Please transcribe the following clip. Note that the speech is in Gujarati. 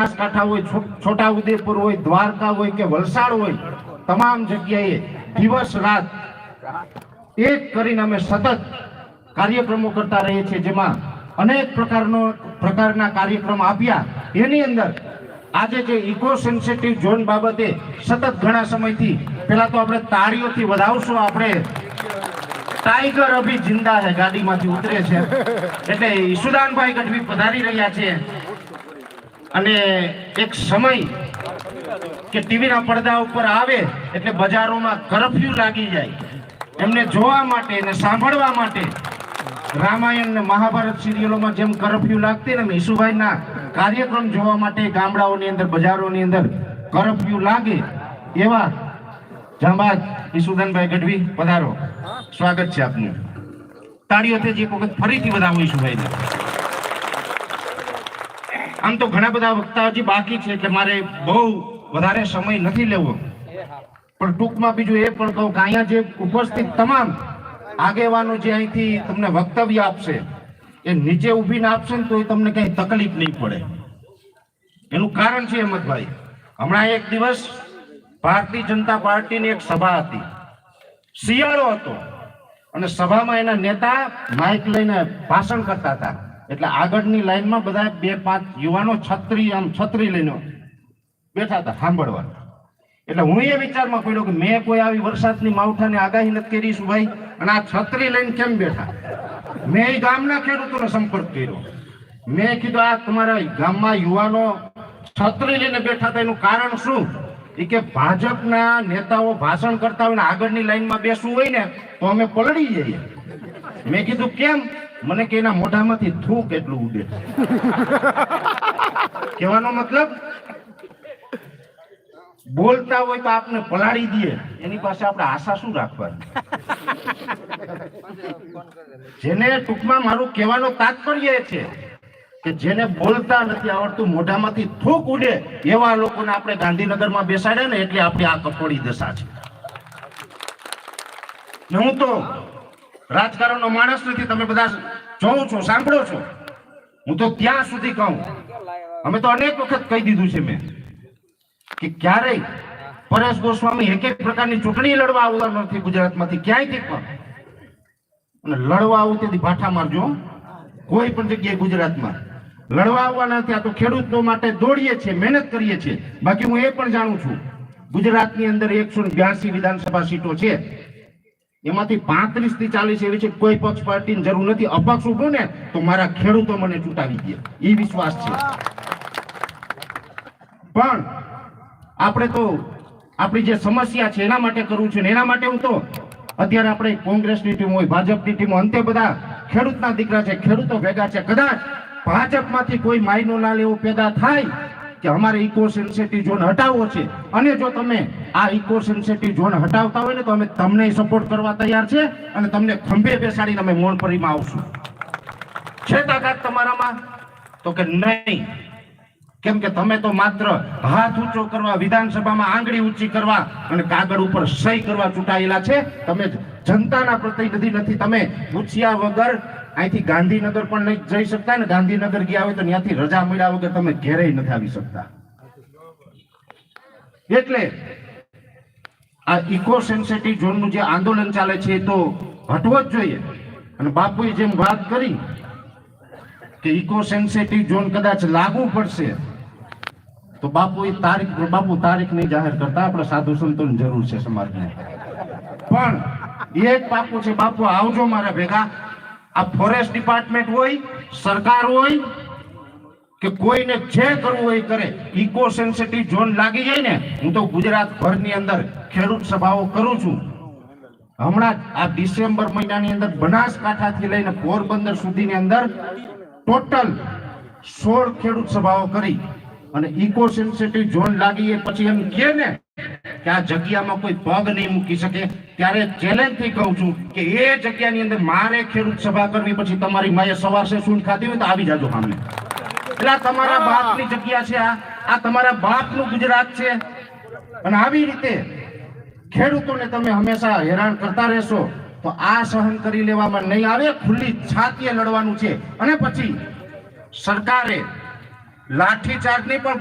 બનાસકાંઠા હોય, છોટા ઉદેપુર હોય, દ્વારકા હોય કે વલસાડ હોય, તમામ જગ્યાએ દિવસ રાત એક કરીને અમે સતત કાર્યક્રમો કરતા રહીએ છીએ, જેમાં અનેક પ્રકારનો, પ્રકારના કાર્યક્રમ આપ્યા. એની અંદર આજે જે ઇકો સેન્સિટિવ ઝોન બાબતે સતત ઘણા સમયથી પેલા તો આપણે તાળીઓથી વધાવશું, આપણે ટાઈગર અભી જિંદા છે ગાડીમાંથી ઉતરે છે. એટલે ઈશુદાનભાઈ ગઢવી પધારી રહ્યા છે. અને એક સમય કે ટીવીના પડદા ઉપર આવે એટલે બજારોમાં કરફ્યુ લાગી જાય. એમને જોવા માટે અને સાંભળવા માટે રામાયણ ને મહાભારત સિરિયલોમાં જેમ કરફ્યુ લાગતી ને મીસુભાઈના કાર્યક્રમ જોવા માટે ગામડાઓની અંદર, બજારોની અંદર કરફ્યુ લાગે એવા જાંબાદ ઈસુદાનભાઈ ગઢવી પધારો. સ્વાગત છે આપનું. તાળીઓથી એક વખત ફરીથી બધા ઈશુભાઈને આમ તો ઘણા બધા વક્તા હજી બાકી છે એટલે મારે બહુ વધારે સમય નથી લેવો. પણ ટૂંકમાં બીજું એ પણ કહું કે અહીંયા જે ઉપસ્થિત તમામ આગેવાનો જે અહીંથી તમને વક્તવ્ય આપશે, એ નીચે ઊભીને આપશે ને તો એ તમને કઈ તકલીફ નહીં પડે. એનું કારણ છે અહેમદભાઈ હમણાં એક દિવસ ભારતીય જનતા પાર્ટીની એક સભા હતી. શિયાળો હતો અને સભામાં એના નેતા માઇક લઈને ભાષણ કરતા હતા. એટલે આગળની લાઈનમાં બધા બે પાંચ યુવાનો છત્રી આમ છત્રી લઈને બેઠા હતા, સાંભળવા. એટલે હું એ વિચારમાં પડ્યો કે મેં કોઈ આવી વરસાદની માવઠાની આગાહી નથી કરી શું ભાઈ અને આ છત્રી લઈને કેમ બેઠા? મેં એ ગામના ખેડૂતોનો સંપર્ક કર્યો. મેં કીધું, આ તમારા ગામમાં યુવાનો છત્રી લઈને બેઠા હતા, એનું કારણ શું? એ કે, ભાજપના નેતાઓ ભાષણ કરતા હોય ને આગળની લાઈનમાં બેસવું હોય ને, તો અમે પલળી જઈએ. મેં કીધું, કેમ? મને કે એના મોઢામાંથી થૂ કેટલું ઉડે કહેવાનો મતલબ? બોલતા હોય તો આપને પલાળી દે એની પાસે આપણે આશા શું રાખવાની? જેને ટૂંકમાં મારું કહેવાનો તાત્પર્ય એ છે કે જેને બોલતા નથી આવડતું મોઢામાંથી થૂક ઉડે એવા લોકોને આપણે ગાંધીનગરમાં બેસાડે ને એટલે આપણી આ કપોડી દશા છે. હું તો રાજકારણનો માણસ નથી તમે બધા જોવો છું, સાંભળો છો. હું તો ત્યાં સુધી કહું. અમે તો અનેક વખત કહી દીધું છે મેં કે ક્યારેય પરેશ ગોસ્વામી એક એક પ્રકારની ચૂંટણી લડવા આવવા નથી ગુજરાતમાંથી, ક્યાંયથી પણ. અને લડવા આવું તેથી ભાઠા મારજો કોઈ પણ જગ્યાએ ગુજરાતમાં. લડવા આવવાના નથી, આ તો ખેડૂતો માટે દોડીએ છીએ, મહેનત કરીએ છીએ. બાકી હું એ પણ જાણું છું, ગુજરાતની અંદર એકસો બ્યાસી વિધાનસભા સીટો છે. એમાંથી પાંત્રીસથી ચાલીસ એવી છે કોઈ પક્ષ પાર્ટીની જરૂર નથી. અપક્ષ ઉભું ને તો મારા ખેડૂતો મને ચૂંટાવી દે. એ વિશ્વાસ છે. પણ આપણે તો આપણી જે સમસ્યા છે એના માટે કરવું છે એના માટે હું તો અત્યારે આપણે કોંગ્રેસની ટીમ હોય, ભાજપની ટીમ અંતે બધા ખેડૂતના દીકરા છે, ખેડૂતો ભેગા છે. કદાચ ભાજપમાંથી કોઈ માયનો લાલ એવો પેદા થાય કે અમારે ઇકો સેન્સિટિવ ઝોન હટાવવો છે. અને જો તમે આ ઇકો સેન્સિટિવ ઝોન હટાવતા હોય ને, તો અમે તમને સપોર્ટ કરવા તૈયાર છે અને તમને ખંભે બેસાડીને અમે મોણપરીમાં આવશું. છે તાકાત તમારામાં? તો કે નહીં. કેમ કે તમે તો માત્ર હાથ ઊંચો કરવા, વિધાનસભામાં આંગળી ઊંચી કરવા અને કાગળ ઉપર સહી કરવા ચૂંટાયેલા છે. તમે જનતાના પ્રતિનિધિ નથી. તમે પૂછ્યા વગર અહીંથી ગાંધીનગર પણ નહીં જઈ શકતા ને ગાંધીનગર ગયા હોય તો ત્યાંથી રજા મળ્યા વગર તમે ઘેરે નથી આવી શકતા. એટલે આ ઇકો સેન્સિટિવ ઝોનનું જે આંદોલન ચાલે છે તો હટવો જ જોઈએ. અને બાપુએ જેમ વાત કરી કે ઇકો સેન્સિટિવ ઝોન કદાચ લાગુ પડશે, તો બાપુ એ તારીખ બાપુ તારીખ નહીં જાહેર કરતા. આપણે સાધુ સંતોની જરૂર છે સમાજને. પણ એક બાપુ છે, બાપુ, આવજો મારા ભેગા. આ ફોરેસ્ટ ડિપાર્ટમેન્ટ હોય, સરકાર હોય, કે કોઈને જે કરવું હોય કરે. ઇકો સેન્સિટિવ ઝોન લાગી જાય ને, હું તો ગુજરાત ભરની અંદર ખેડૂત સભાઓ કરું છું. હમણાં આ ડિસેમ્બર મહિનાની અંદર બનાસકાંઠાથી લઈને પોરબંદર સુધીની અંદર ટોટલ સોળ ખેડૂત સભાઓ કરી. અને ઇકો સેન્સિટિવ ઝોન લાગી એ પછી એમ કહે ને કે આ જગ્યામાં કોઈ પગ નહીં મૂકી શકે ત્યારે ચેલેન્જથી કહું છું કે એ જગ્યાની અંદર મારે ખેડૂત સભા કરવી પછી તમારી માએ સવાર સૂંઢ ખાધી હોય તો આવી જાજો સામે. એટલે તમારા બાપની જગ્યા છે આ. આ તમારા બાપનું ગુજરાત છે. અને આવી રીતે ખેડૂતોને તમે હંમેશા હેરાન કરતા રહેશો તો આ સહન કરી લેવામાં નહીં આવે ખુલ્લી છાતીએ લડવાનું છે. અને પછી સરકારે લાઠીચાર્જની પણ